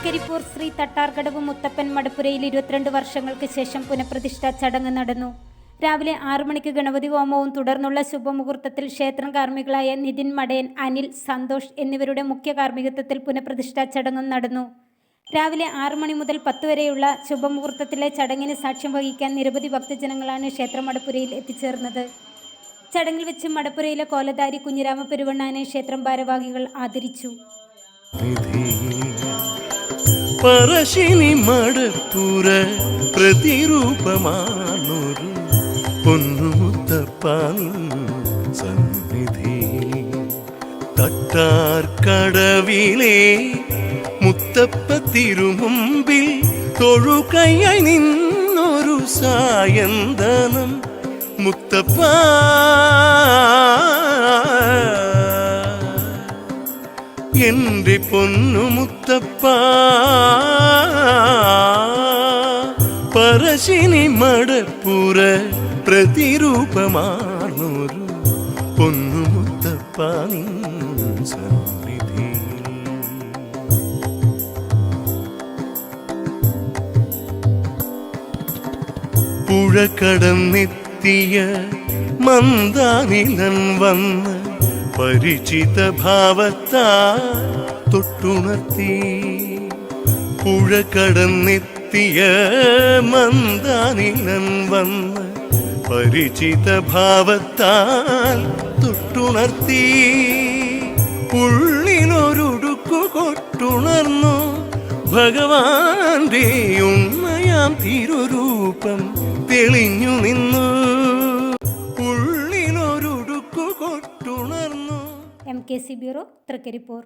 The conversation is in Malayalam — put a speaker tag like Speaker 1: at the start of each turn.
Speaker 1: തൃക്കരിപ്പൂർ ശ്രീ തട്ടാർകടവ് മുത്തപ്പൻ മടപ്പുരയിൽ ഇരുപത്തിരണ്ട് വർഷങ്ങൾക്ക് ശേഷം പുനഃപ്രതിഷ്ഠാ ചടങ്ങ് നടന്നു. രാവിലെ ആറു മണിക്ക് ഗണപതി ഹോമവും തുടർന്നുള്ള ശുഭമുഹൂർത്തത്തിൽ ക്ഷേത്രം കാർമ്മികളായ നിതിൻ മടയൻ അനിൽ സന്തോഷ് എന്നിവരുടെ മുഖ്യ കാർമ്മികത്വത്തിൽ പുനഃപ്രതിഷ്ഠാ ചടങ്ങും നടന്നു. രാവിലെ ആറു മണി മുതൽ പത്ത് വരെയുള്ള ശുഭമുഹൂർത്തത്തിലെ ചടങ്ങിന് സാക്ഷ്യം വഹിക്കാൻ നിരവധി ഭക്തജനങ്ങളാണ് ക്ഷേത്രം മടപ്പുരയിൽ എത്തിച്ചേർന്നത്. ചടങ്ങിൽ വെച്ച് മടപ്പുരയിലെ കോലധാരി കുഞ്ഞിരാമ പെരുവണ്ണാനെ ക്ഷേത്രം ഭാരവാഹികൾ ആദരിച്ചു.
Speaker 2: പറശ്ശിനി മടപ്പുര പ്രതിരൂപമാണൊരു പൊന്നുമുത്തപ്പാനിൻ സന്നിധി. തട്ടാർക്കടവിലെ മുത്തപ്പ തിരുമുമ്പിൽ തൊഴുകൈയായി നിന്നൊരു സായന്തനം മുത്തപ്പ. എന്റെ പൊന്നു മുത്തപ്പ. പരശിനി മടപ്പുര പ്രതിരൂപമാണൊരു പൊന്നു മുത്തപ്പ നിൻ സന്നിധിയിൽ പുഴ കടന്നെത്തിയ മന്ദാനിലൻ വന്ന് പരിചിത ഭാവത്താ തൊട്ടുണർത്തി. പുഴ കടന്നെത്തിയ മന്ദാനിലൻ വന്ന് പരിചിത ഭാവത്താൽ തൊട്ടുണർത്തി. ഉള്ളിലൊരുടുക്കു കൊട്ടുണർന്നു. ഭഗവാന്റെ ഉണ്മയാം തിരുരൂപം തെളിഞ്ഞു നിന്നു.
Speaker 1: M K C bureau Thrikkaripur